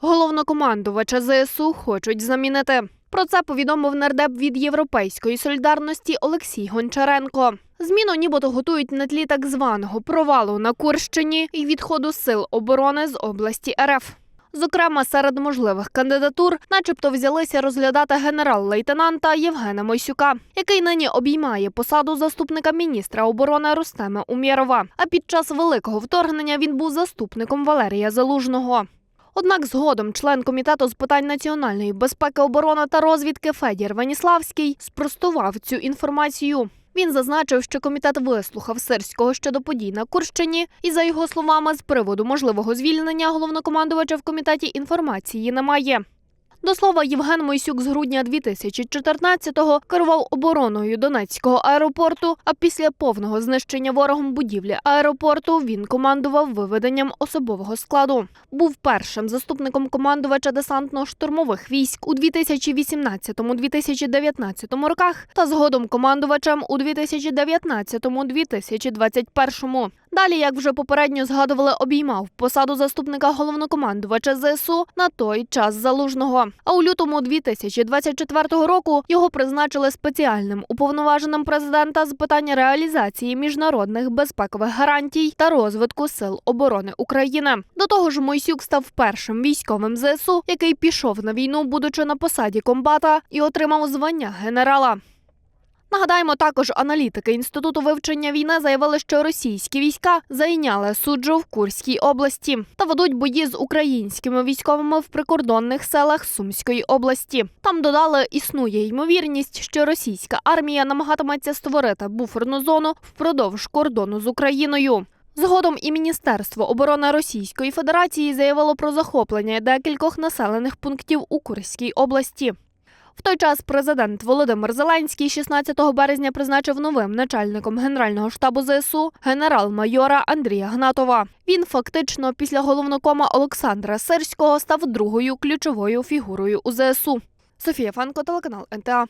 Головнокомандувача ЗСУ хочуть замінити. Про це повідомив нардеп від Європейської солідарності Олексій Гончаренко. Зміну нібито готують на тлі так званого провалу на Курщині і відходу сил оборони з області РФ. Зокрема, серед можливих кандидатур, начебто, взялися розглядати генерал-лейтенанта Євгена Мойсюка, який нині обіймає посаду заступника міністра оборони Рустема Умєрова. А під час великого вторгнення він був заступником Валерія Залужного. Однак згодом член комітету з питань національної безпеки, оборони та розвідки Федір Веніславський спростував цю інформацію. Він зазначив, що комітет вислухав Сирського щодо подій на Курщині, і за його словами, з приводу можливого звільнення головнокомандувача в комітеті інформації немає. До слова, Євген Мойсюк з грудня 2014-го керував обороною Донецького аеропорту. А після повного знищення ворогом будівлі аеропорту він командував виведенням особового складу. Був першим заступником командувача десантно-штурмових військ у 2018-2019 роках та згодом командувачем у 2019-2021. Далі, як вже попередньо згадували, обіймав посаду заступника головнокомандувача ЗСУ на той час залужного. А у лютому 2024 року його призначили спеціальним уповноваженим президента з питання реалізації міжнародних безпекових гарантій та розвитку сил оборони України. До того ж, Мойсюк став першим військовим ЗСУ, який пішов на війну, будучи на посаді комбата, і отримав звання генерала. Нагадаємо, також аналітики інституту вивчення війни заявили, що російські війська зайняли суджу в Курській області та ведуть бої з українськими військовими в прикордонних селах Сумської області. Там додали, існує ймовірність, що російська армія намагатиметься створити буферну зону впродовж кордону з Україною. Згодом і Міністерство оборони Російської Федерації заявило про захоплення декількох населених пунктів у Курській області. В той час президент Володимир Зеленський 16 березня призначив новим начальником Генерального штабу ЗСУ генерал-майора Андрія Гнатова. Він фактично після головнокома Олександра Сирського став другою ключовою фігурою у ЗСУ. Софія Фанко, телеканал НТА.